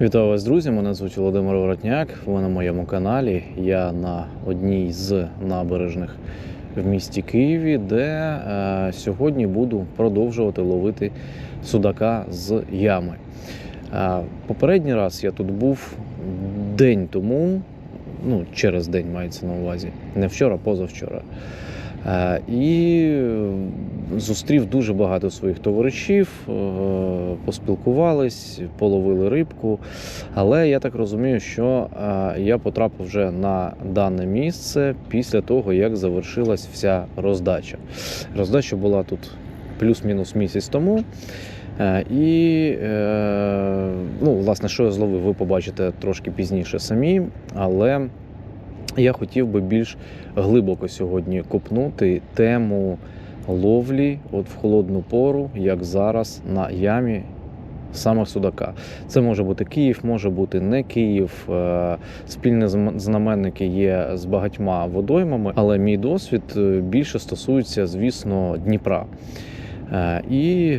Вітаю вас, друзі! Мене звуть Володимир Воротняк. Ви на моєму каналі. Я на одній з набережних в місті Києві, де е, сьогодні буду продовжувати ловити судака з ями. Е, попередній раз я тут був день тому, ну, через день мається на увазі, не вчора, позавчора. Е, І зустрів дуже багато своїх товаришів, е, поспілкувались, половили рибку. Але я так розумію, що е, я потрапив вже на дане місце після того, як завершилась вся роздача. Роздача була тут плюс-мінус місяць тому. І, ну, власне, що я зловив, ви побачите трошки пізніше самі. Але я хотів би більш глибоко сьогодні копнути тему ловлі от в холодну пору, як зараз на ямі саме судака. Це може бути Київ, може бути не Київ. Е, Спільні знаменники є з багатьма водоймами, але мій досвід е, більше стосується, звісно, Дніпра. Е, І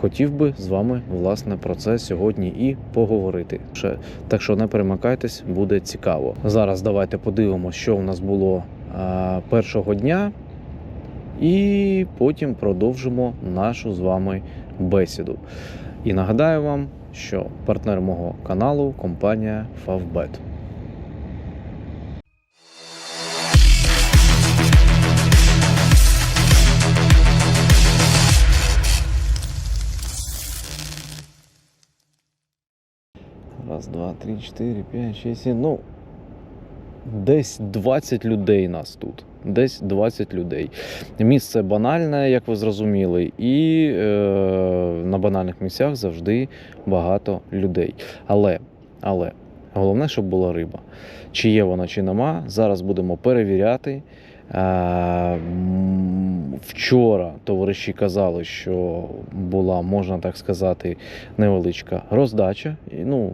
хотів би з вами власне про це сьогодні і поговорити. Так що не перемикайтесь, буде цікаво. Зараз давайте подивимося, що у нас було е, першого дня, і потім продовжимо нашу з вами бесіду. І нагадаю вам, що партнер мого каналу компанія Favbet. Раз, два, три, чотири, п'ять, шість, сім. Ну, десь 20 людей нас тут. Десь 20 людей. Місце банальне, як ви зрозуміли, і е, на банальних місцях завжди багато людей. Але, але головне, щоб була риба. Чи є вона, чи нема. Зараз будемо перевіряти. Е, Вчора товариші казали, що була, можна так сказати, невеличка роздача. Ну,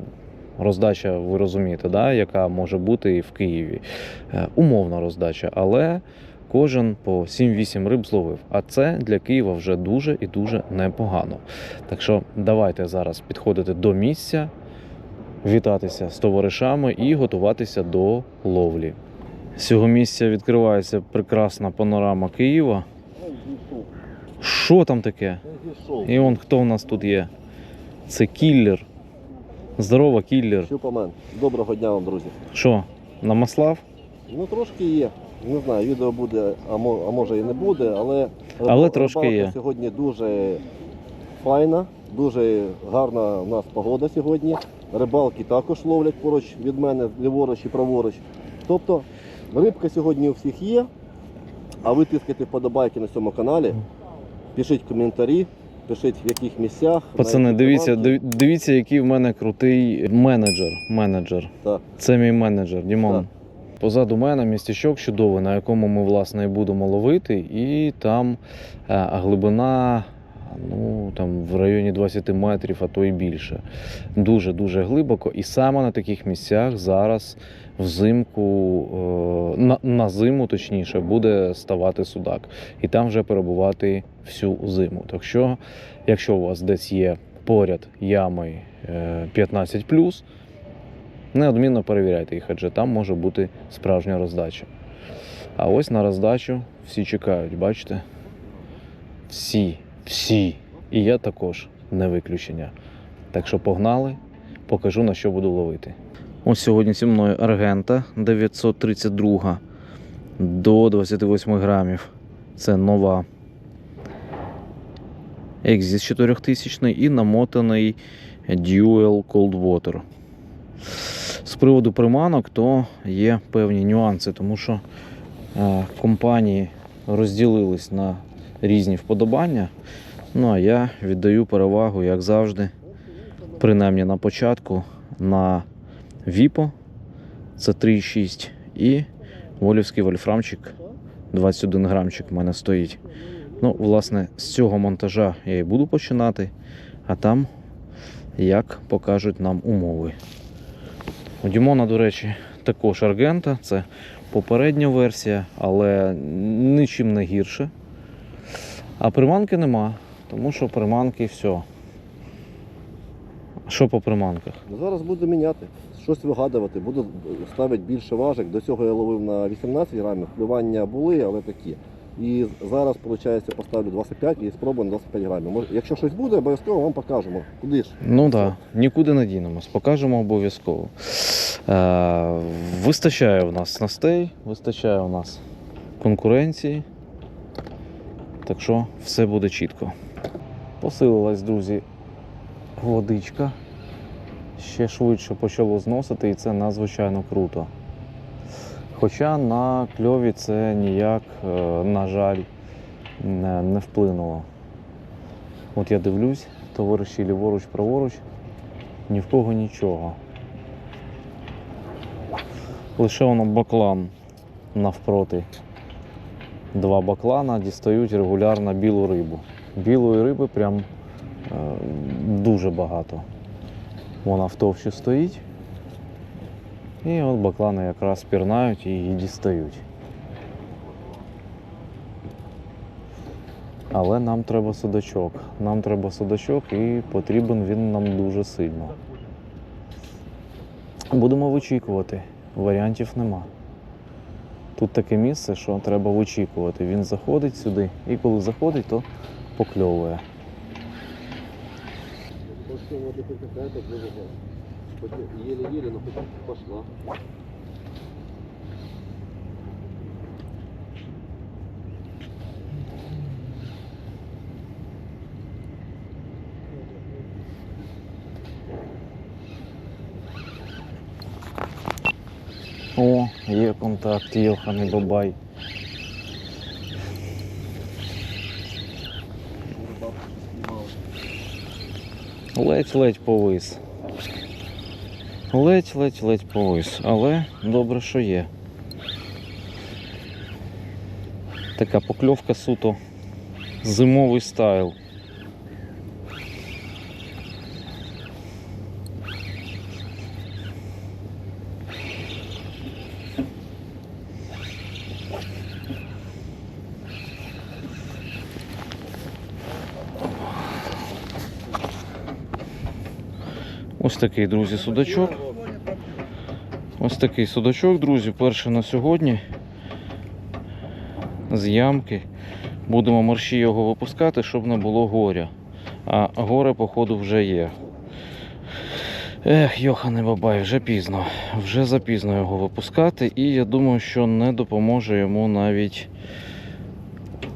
роздача, ви розумієте, да, яка може бути і в Києві. Е, Умовна роздача, але кожен по 7-8 риб зловив. А це для Києва вже дуже і дуже непогано. Так що давайте зараз підходити до місця, вітатися з товаришами і готуватися до ловлі. З цього місця відкривається прекрасна панорама Києва. Що там таке? І он хто в нас тут є? Це кіллер. Здорово, кіллер. Щупамен. Доброго дня вам, друзі. Що, намаслав? Ну трошки є. Не знаю, відео буде, а, може і не буде, але, Але трошки є. сьогодні дуже файна, дуже гарна у нас погода сьогодні. Рибалки також ловлять поруч від мене, ліворуч і праворуч. Тобто рибка сьогодні у всіх є, а ви тискайте вподобайки на цьому каналі, пишіть коментарі, пишіть в яких місцях. Пацани, дивіться, дивіться, який в мене крутий менеджер. Менеджер. Так. Це мій менеджер, Дімон. Так. Позаду мене містечок чудовий, на якому ми власне і будемо ловити, і там е, глибина ну, там, в районі 20 метрів, а то і більше. Дуже-дуже глибоко. І саме на таких місцях зараз взимку, е, на, на зиму точніше, буде ставати судак. І там вже перебувати всю зиму. Так що, якщо у вас десь є поряд ями е, 15 неодмінно перевіряйте їх, адже там може бути справжня роздача. А ось на роздачу всі чекають, бачите? Всі, всі. І я також не виключення. Так що погнали, покажу на що буду ловити. Ось сьогодні зі мною Аргента 932 до 28 грамів. Це нова. Exis 4000 і намотаний Dual Cold Water. З приводу приманок, то є певні нюанси, тому що е, компанії розділились на різні вподобання. Ну а я віддаю перевагу, як завжди, принаймні на початку, на Віпо, це 3,6 і Волівський вольфрамчик 21 грамчик в мене стоїть. Ну, власне, з цього монтажа я і буду починати, а там як покажуть нам умови. У Дімона, до речі, також Аргента. Це попередня версія, але нічим не гірше. А приманки нема, тому що приманки все. Що по приманках? Зараз буду міняти, щось вигадувати, буду ставити більше важок. До цього я ловив на 18 грамів, клювання були, але такі. І зараз, виходить, поставлю 25 і спробуємо 25 грамів. Може, якщо щось буде, обов'язково вам покажемо. Куди ж? Ну так, да, нікуди не дінемось, покажемо обов'язково. Е, вистачає в нас снастей, вистачає у нас конкуренції. Так що все буде чітко. Посилилась, друзі, водичка. Ще швидше почало зносити, і це надзвичайно круто. Хоча на кльові це ніяк, е, на жаль, не, вплинуло. От я дивлюсь, товариші ліворуч, праворуч, ні в кого нічого. Лише воно баклан навпроти. Два баклана дістають регулярно білу рибу. Білої риби прям е, дуже багато. Вона в товщі стоїть. І от баклани якраз пірнають і її дістають. Але нам треба судачок. Нам треба судачок і потрібен він нам дуже сильно. Будемо вичікувати. Варіантів нема. Тут таке місце, що треба вичікувати. Він заходить сюди, і коли заходить, то покльовує. Еле-еле, но пошла. Є контакт, Йоханий Бабай. Ледь-ледь повис. Ледь-ледь-ледь повис. Але добре, що є. Така покльовка суто. Зимовий стайл. Ось такий, друзі, судачок. Ось такий судачок, друзі, перший на сьогодні. З ямки. Будемо мерщі його випускати, щоб не було горя. А горе, походу, вже є. Ех, Йохане Бабай, вже пізно. Вже запізно його випускати, і я думаю, що не допоможе йому навіть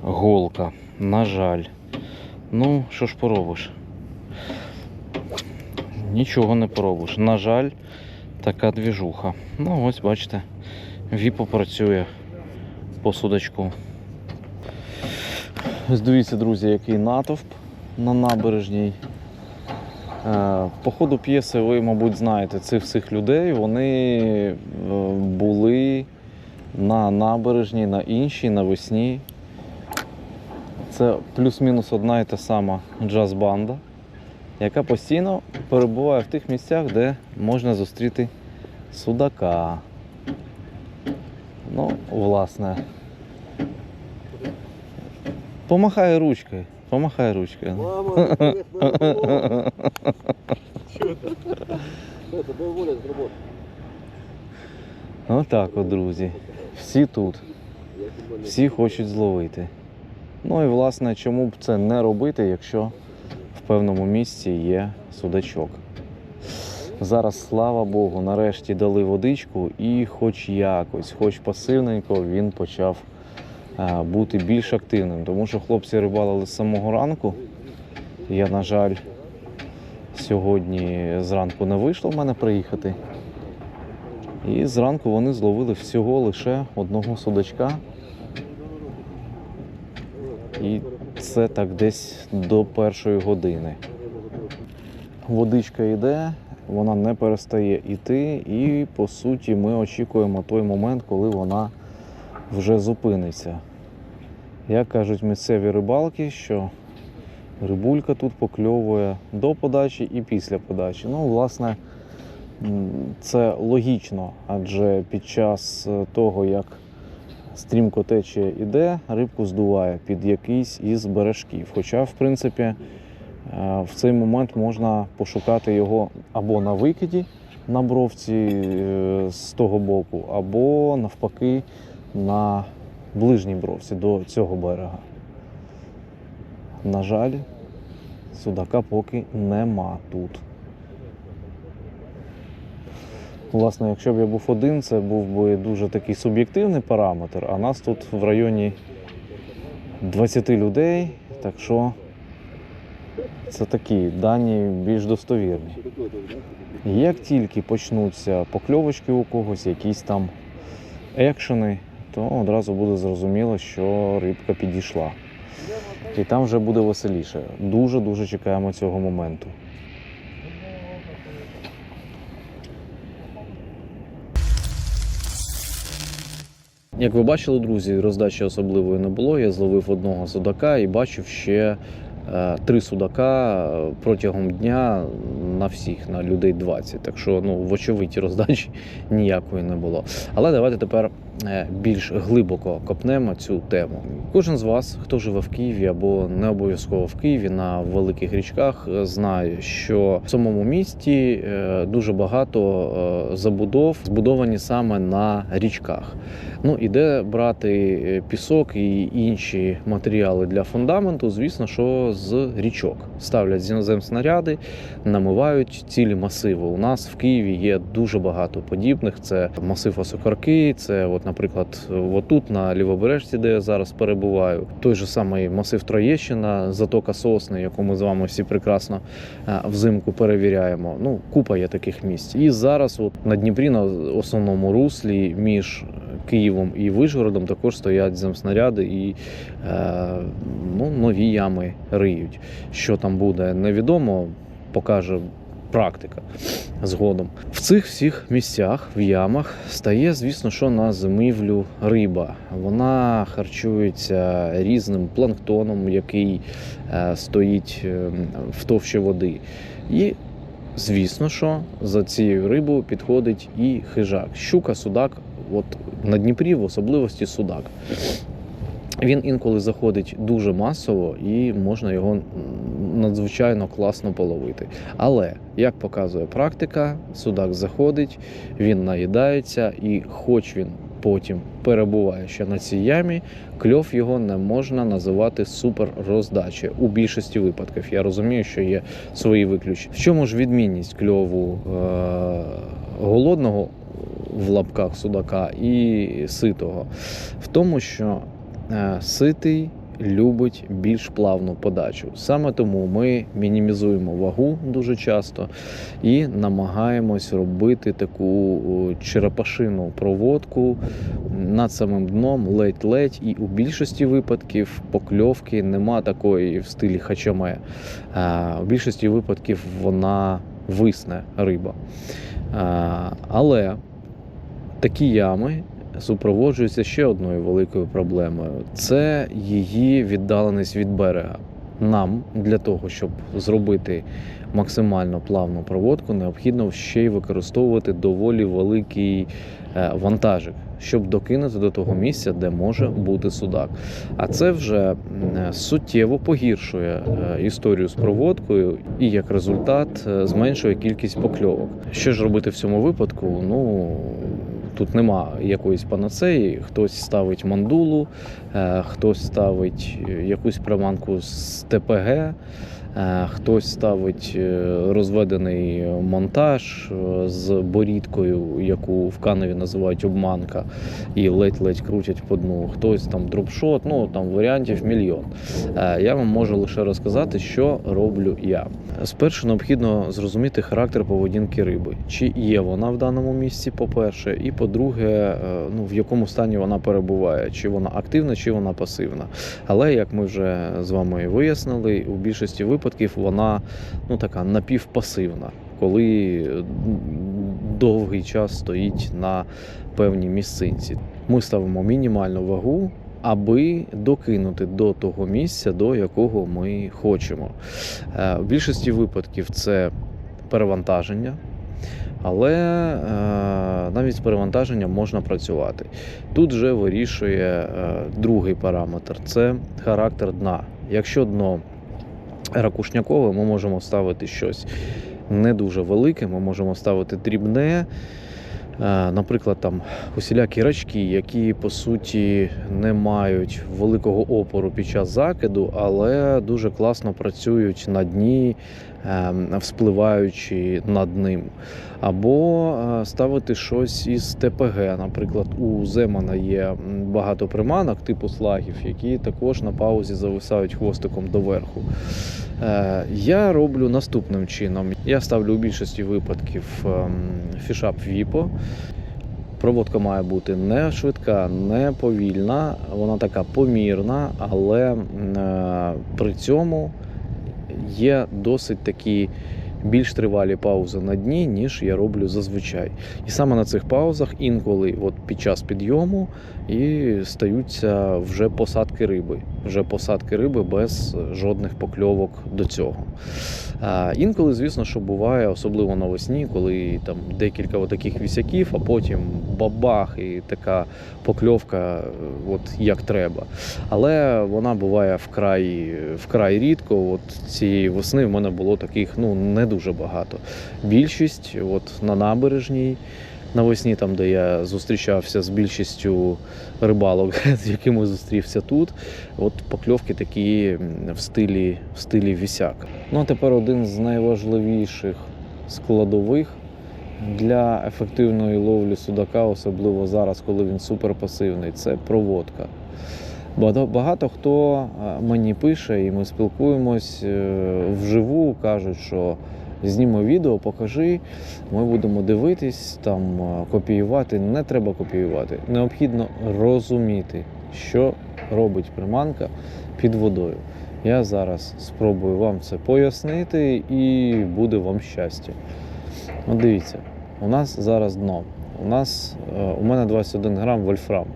голка. На жаль. Ну, що ж поробиш? Нічого не поробиш. На жаль, така двіжуха. Ну, ось бачите, Віпо працює по судачку. Ось дивіться, друзі, який натовп на набережній. Е, По ходу п'єси ви, мабуть, знаєте цих всіх людей. Вони е, були на набережній, на іншій, навесні. Це плюс-мінус одна і та сама джаз-банда, яка постійно перебуває в тих місцях, де можна зустріти судака. Ну, власне. Помахай ручкою. Помахай ручкою. Мама, моя Что это, дай воля с работы. Отак от, друзі. Всі тут. Всі хочуть зловити. Ну і власне, чому б це не робити, якщо певному місці є судачок. Зараз, слава Богу, нарешті дали водичку, і хоч якось, хоч пасивненько, він почав е, бути більш активним. Тому що хлопці рибалили з самого ранку. Я, на жаль, сьогодні зранку не вийшло в мене приїхати. І зранку вони зловили всього лише одного судачка. І це так десь до першої години. Водичка йде, вона не перестає йти, і по суті ми очікуємо той момент, коли вона вже зупиниться. Як кажуть місцеві рибалки, що рибулька тут покльовує до подачі і після подачі. Ну, власне, це логічно, адже під час е, того, як стрімко течія іде, рибку здуває під якийсь із бережків. Хоча, в принципі, Е, В цей момент можна пошукати його або на викиді на бровці е, з того боку, або навпаки на ближній бровці до цього берега. На жаль, судака поки нема тут. Власне, якщо б я був один, це був би дуже такий суб'єктивний параметр, а нас тут в районі 20 людей, так що це такі дані більш достовірні. Як тільки почнуться покльовочки у когось, якісь там екшени, то одразу буде зрозуміло, що рибка підійшла. І там вже буде веселіше. Дуже-дуже чекаємо цього моменту. Як ви бачили, друзі, роздачі особливої не було. Я зловив одного судака і бачив ще е, три судака е, протягом дня на всіх, на людей 20. Так що, ну, вочевидь, роздачі ніякої не було. Але давайте тепер більш глибоко копнемо цю тему. Кожен з вас, хто живе в Києві або не обов'язково в Києві на великих річках, е, знає, що в самому місті е, дуже багато е, забудов збудовані саме на річках. Ну і де брати е, пісок і інші матеріали для фундаменту, звісно, що з річок ставлять зінозем снаряди, намивають цілі масиви. У нас в Києві є дуже багато подібних. Це масив Осокорки, це, от, наприклад, отут на лівобережці, де я зараз перебуваю. Той же самий масив Троєщина, затока Сосни, яку ми з вами всі прекрасно е, взимку перевіряємо. Ну, купа є таких місць. І зараз, от на Дніпрі, на основному руслі між Києвом і Вишгородом також стоять земснаряди і е, ну, нові ями риють. Що там буде, невідомо, покаже практика згодом. В цих всіх місцях, в ямах, стає, звісно, що на зимівлю риба. Вона харчується різним планктоном, який е, стоїть е, в товщі води. І Звісно, що за цією рибою підходить і хижак. Щука, судак, от на Дніпрі в особливості судак. Він інколи заходить дуже масово і можна його надзвичайно класно половити. Але, як показує практика, судак заходить, він наїдається, і хоч він потім перебуває ще на цій ямі, кльов його не можна називати супер роздачею у більшості випадків. Я розумію, що є свої виключення. В чому ж відмінність кльову е- голодного в лапках судака і ситого? В тому, що ситий любить більш плавну подачу. Саме тому ми мінімізуємо вагу дуже часто і намагаємось робити таку черепашину проводку над самим дном, ледь-ледь, і у більшості випадків покльовки нема такої в стилі хачаме. А, в більшості випадків вона висне риба. Але такі ями супроводжуються ще одною великою проблемою: це її віддаленість від берега. Нам для того, щоб зробити максимально плавну проводку, необхідно ще й використовувати доволі великий е, вантажик, щоб докинути до того місця, де може бути судак. А це вже суттєво погіршує е, історію з проводкою і як результат е, зменшує кількість покльовок. Що ж робити в цьому випадку? Ну тут нема якоїсь панацеї. Хтось ставить мандулу, е, хтось ставить е, якусь приманку з ТПГ. Е, Хтось ставить е, розведений монтаж е, з борідкою, яку в Канові називають обманка, і ледь-ледь крутять по дну. Хтось там дропшот, ну там варіантів мільйон. Я вам можу лише розказати, що роблю я. Спершу необхідно зрозуміти характер поведінки риби, чи є вона в даному місці, по-перше, і по-друге, ну в якому стані вона перебуває, чи вона активна, чи вона пасивна. Але як ми вже з вами вияснили, у більшості випадків вона ну така напівпасивна, коли довгий час стоїть на певній місцинці. Ми ставимо мінімальну вагу. Аби докинути до того місця, до якого ми хочемо. Е, В більшості випадків це перевантаження, але е, навіть з перевантаженням можна працювати. Тут вже вирішує е, другий параметр це характер дна. Якщо дно ракушнякове, ми можемо ставити щось не дуже велике, ми можемо ставити дрібне. Е, Наприклад, там усілякі рачки, які по суті не мають великого опору під час закиду, але дуже класно працюють на дні, вспливаючи над ним. Або е, ставити щось із ТПГ. Наприклад, у Земана є багато приманок типу слагів, які також на паузі зависають хвостиком доверху. Е, Я роблю наступним чином. Я ставлю у більшості випадків ем, фішап Віпо. Проводка має бути не швидка, не повільна, вона така помірна, але е, при цьому є досить такі більш тривалі паузи на дні, ніж я роблю зазвичай. І саме на цих паузах інколи от під час підйому і стаються вже посадки риби. Вже посадки риби без жодних покльовок до цього. А інколи, звісно, що буває, особливо навесні, коли там декілька таких вісяків, а потім бабах і така покльовка, от як треба. Але вона буває вкрай, вкрай рідко. От цієї весни в мене було таких ну не дуже багато. Більшість, от на набережній. Навесні, там, де я зустрічався з більшістю рибалок, з якими зустрівся тут, от покльовки такі в стилі, в стилі вісяк. Ну а тепер один з найважливіших складових для ефективної ловлі судака, особливо зараз, коли він суперпасивний, це проводка. Багато, хто е, мені пише, і ми спілкуємось е, вживу, кажуть, що зніми відео, покажи, ми будемо дивитись, там е, копіювати. Не треба копіювати. Необхідно розуміти, що робить приманка під водою. Я зараз спробую вам це пояснити і буде вам щастя. От дивіться, у нас зараз дно. У нас е, у мене 21 грам вольфрам.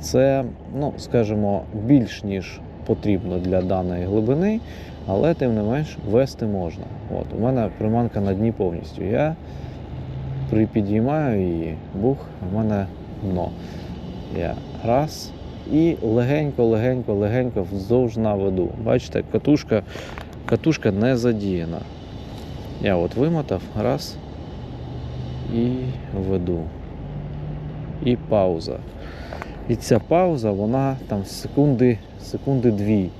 Це, ну, скажімо, більш ніж потрібно для даної глибини, але тим не менш вести можна. От, у мене приманка на дні повністю. Я припідіймаю її, бух, у мене дно. Я раз і легенько, легенько, легенько вздовж наведу. Бачите, катушка, катушка не задіяна. Я от вимотав, раз і веду. І пауза. І ця пауза, вона там секунди, секунди дві.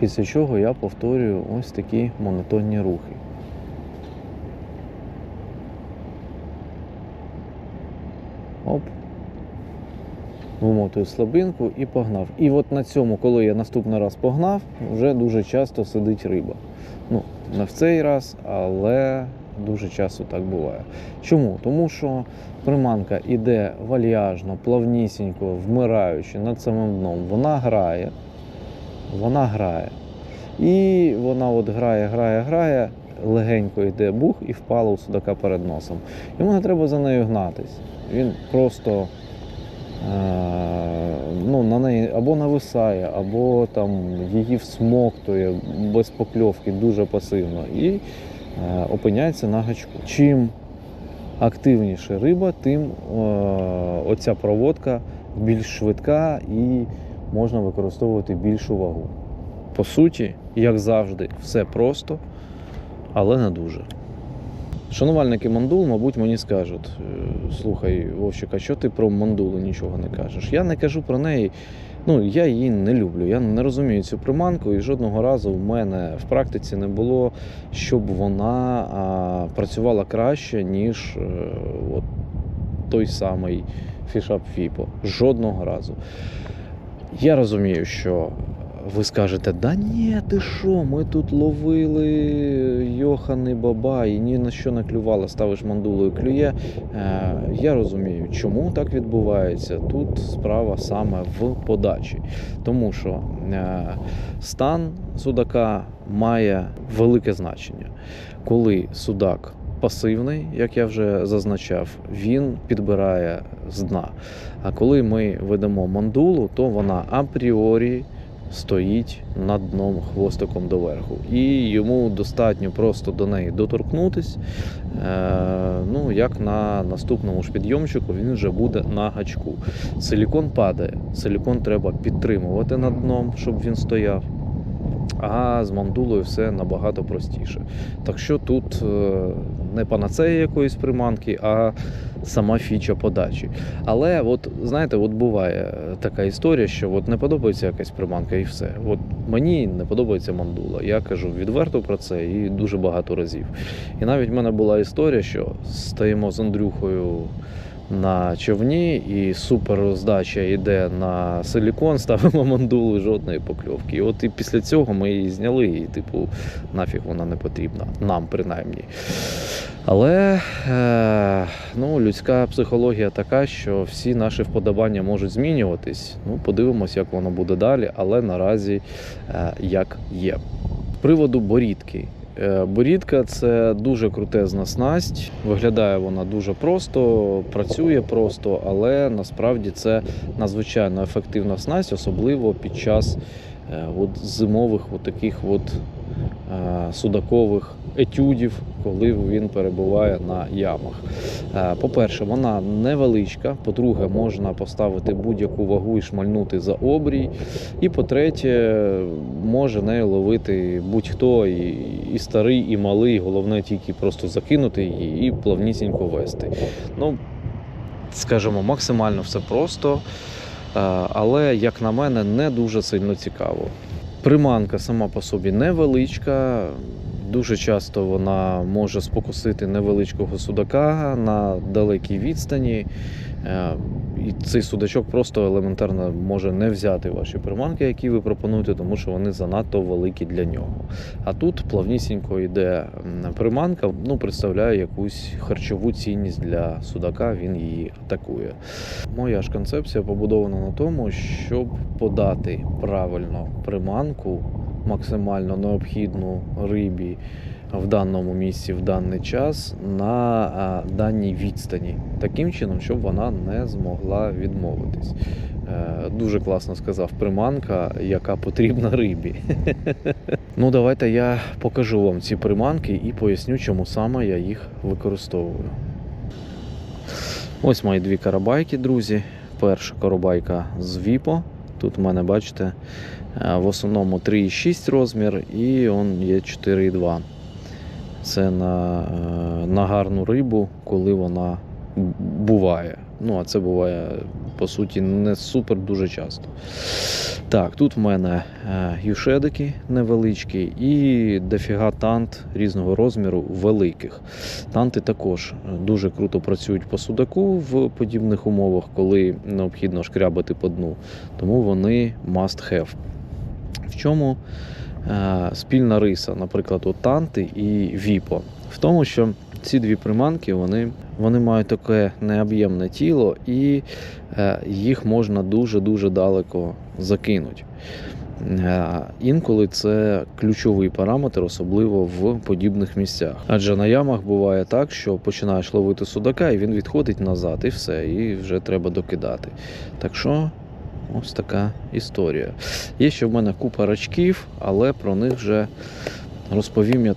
Після чого я повторюю ось такі монотонні рухи. Оп. Вимотую слабинку і погнав. І от на цьому, коли я наступний раз погнав, вже дуже часто сидить риба. Ну, не в цей раз, але дуже часто так буває. Чому? Тому що приманка іде вальяжно, плавнісінько, вмираючи над самим дном. Вона грає, вона грає. І вона от грає, грає, грає, легенько йде бух і впала у судака перед носом. Йому не треба за нею гнатись. Він просто е, ну, на неї або нависає, або там її всмоктує без покльовки дуже пасивно і е, опиняється на гачку. Чим активніше риба, тим е, оця проводка більш швидка і можна використовувати більшу вагу. По суті, як завжди, все просто, але не дуже. Шанувальники мандул, мабуть, мені скажуть: «Е, слухай, Вовчик, а що ти про мандулу нічого не кажеш? Я не кажу про неї. Ну, я її не люблю. Я не розумію цю приманку, і жодного разу в мене в практиці не було, щоб вона а, працювала краще, ніж е, от, той самий фішап Фіпо. Жодного разу. Я розумію, що ви скажете, да ні, ти що, ми тут ловили Йохани Баба і ні на що не клювало, ставиш мандулою клює. Е, я розумію, чому так відбувається. Тут справа саме в подачі. Тому що е, стан судака має велике значення. Коли судак пасивний, як я вже зазначав, він підбирає з дна. А коли ми ведемо мандулу, то вона апріорі стоїть над дном хвостиком доверху. І йому достатньо просто до неї доторкнутись. Е, ну, як на наступному ж підйомчику він вже буде на гачку. Силікон падає. Силікон треба підтримувати над дном, щоб він стояв. А з мандулою все набагато простіше. Так що тут е, не панацея якоїсь приманки, а сама фіча подачі. Але от знаєте, от буває така історія, що от не подобається якась приманка і все. От мені не подобається мандула. Я кажу відверто про це і дуже багато разів. І навіть в мене була історія, що стоїмо з Андрюхою на човні, і супер роздача йде на силікон, ставимо мандулу, жодної покльовки. І от і після цього ми її зняли, і типу нафіг вона не потрібна, нам принаймні. Але е, ну, людська психологія така, що всі наші вподобання можуть змінюватись. Ну, подивимось, як воно буде далі, але наразі е, як є. З приводу борідки. Е, Борідка це дуже крутезна снасть. Виглядає вона дуже просто, працює просто, але насправді це надзвичайно ефективна снасть, особливо під час от зимових от таких от, судакових етюдів, коли він перебуває на ямах. Е, По-перше, вона невеличка. По-друге, можна поставити будь-яку вагу і шмальнути за обрій. І по-третє, може нею ловити будь-хто, і, і старий, і малий. Головне тільки просто закинути її і плавнісінько вести. Ну, скажімо, максимально все просто, е, але, як на мене, не дуже сильно цікаво. Приманка сама по собі невеличка. Дуже часто вона може спокусити невеличкого судака на далекій відстані. Е, І цей судачок просто елементарно може не взяти ваші приманки, які ви пропонуєте, тому що вони занадто великі для нього. А тут плавнісінько йде приманка, ну представляє якусь харчову цінність для судака, він її атакує. Моя ж концепція побудована на тому, щоб подати правильно приманку, максимально необхідну рибі в даному місці в даний час на даній відстані, таким чином, щоб вона не змогла відмовитись. Е, Дуже класно сказав приманка, яка потрібна рибі. ну, давайте я покажу вам ці приманки і поясню, чому саме я їх використовую. Ось мої дві карабайки, друзі. Перша карабайка з Віпо. Тут в мене, бачите, в основному 3,6 розмір і он є 4,2. Це на, е, на гарну рибу, коли вона буває. Ну, а це буває, по суті, не супер дуже часто. Так, тут в мене е, юшедики невеличкі і дофіга тант різного розміру великих. Танти також е, дуже круто працюють по судаку в подібних умовах, коли необхідно шкрябати по дну. Тому вони must have. В чому е, спільна риса, наприклад, от танти і віпо? В тому, що ці дві приманки вони, вони мають таке необ'ємне тіло, і е, їх можна дуже-дуже далеко закинути. Е, Інколи це ключовий параметр, особливо в подібних місцях. Адже на ямах буває так, що починаєш ловити судака, і він відходить назад, і все, і вже треба докидати. Так що ось така історія. Є ще в мене купа рачків, але про них вже розповім я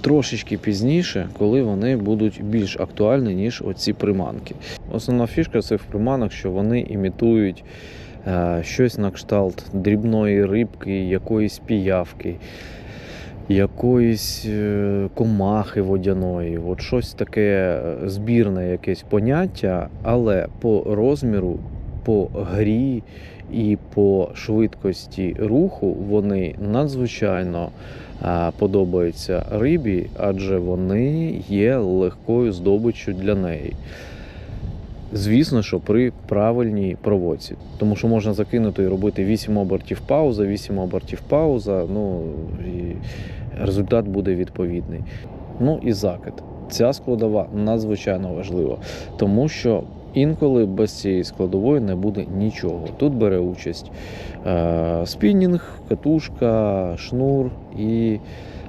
трошечки пізніше, коли вони будуть більш актуальні, ніж оці приманки. Основна фішка цих приманок, що вони імітують е, щось на кшталт дрібної рибки, якоїсь піявки, якоїсь е, комахи водяної. От щось таке збірне якесь поняття, але по розміру, по грі і по швидкості руху вони надзвичайно е, подобаються рибі, адже вони є легкою здобиччю для неї. Звісно, що при правильній проводці. Тому що можна закинути і робити 8 обертів пауза, 8 обертів пауза, ну і результат буде відповідний. Ну і закид. Ця складова надзвичайно важлива, тому що інколи без цієї складової не буде нічого. Тут бере участь е, спінінг, катушка, шнур і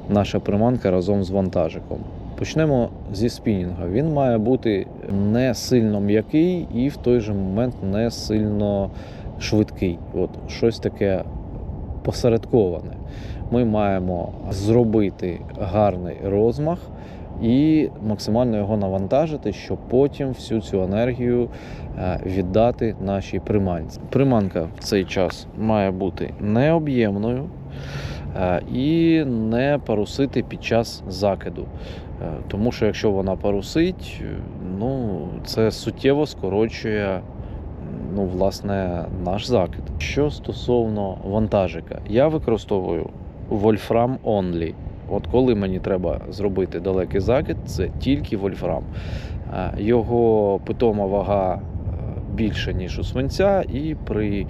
наша приманка разом з вантажиком. Почнемо зі спінінга. Він має бути не сильно м'який і в той же момент не сильно швидкий. От щось таке посередковане. Ми маємо зробити гарний розмах і максимально його навантажити, щоб потім всю цю енергію е, віддати нашій приманці. Приманка в цей час має бути необ'ємною, е, і не парусити під час закиду. Е, Тому що якщо вона парусить, ну, це суттєво скорочує ну, власне, наш закид. Що стосовно вантажика, я використовую Wolfram Only. От коли мені треба зробити далекий закид, це тільки Вольфрам. Е, Його питома вага е, більша, ніж у свинця, і при е,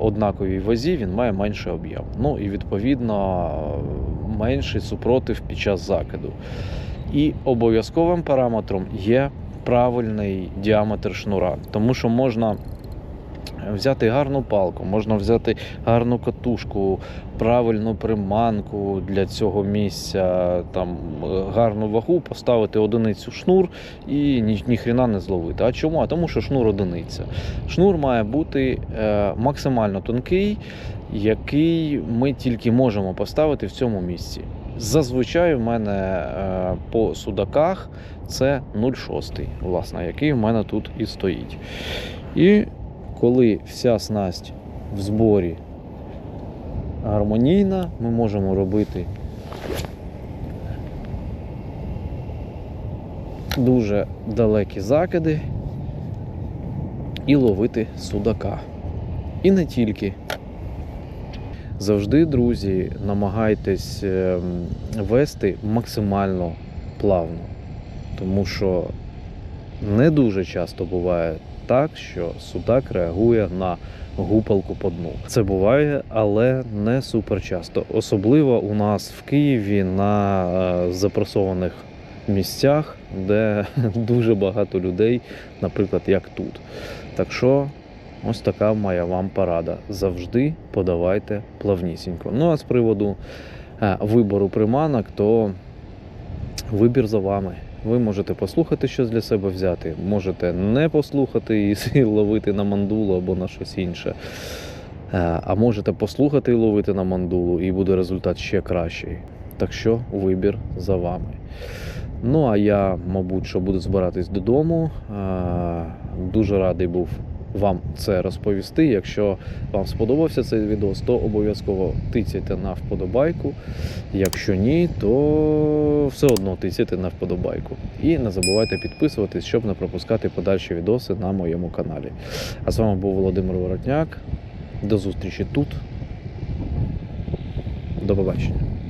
однаковій вазі він має менший об'єм. Ну і відповідно менший супротив під час закиду. І обов'язковим параметром є правильний діаметр шнура, тому що можна взяти гарну палку, можна взяти гарну катушку, правильну приманку для цього місця, там е, гарну вагу, поставити одиницю шнур і ні, ніхрена не зловити. А чому? А тому що шнур одиниця. Шнур має бути е, максимально тонкий, який ми тільки можемо поставити в цьому місці. Зазвичай в мене е, по судаках це 0,6, власне, який в мене тут і стоїть. І коли вся снасть в зборі гармонійна, ми можемо робити дуже далекі закиди і ловити судака. І не тільки. Завжди, друзі, намагайтесь ем, вести максимально плавно, тому що не дуже часто буває так, що судак реагує на гупалку по дну. Це буває, але не супер часто. Особливо у нас в Києві на е, запресованих місцях, де дуже багато людей, наприклад, як тут. Так що ось така моя вам порада. Завжди подавайте плавнісінько. Ну а з приводу е, вибору приманок, то вибір за вами. Ви можете послухати щось для себе взяти, можете не послухати і ловити на мандулу або на щось інше. Е, А можете послухати і ловити на мандулу, і буде результат ще кращий. Так що вибір за вами. Ну а я, мабуть, що буду збиратись додому. Е, Дуже радий був вам це розповісти. Якщо вам сподобався цей відео, то обов'язково тицяйте на вподобайку. Якщо ні, то все одно тисяйте на вподобайку. І не забувайте підписуватись, щоб не пропускати подальші відоси на моєму каналі. А з вами був Володимир Воротняк. До зустрічі тут. До побачення.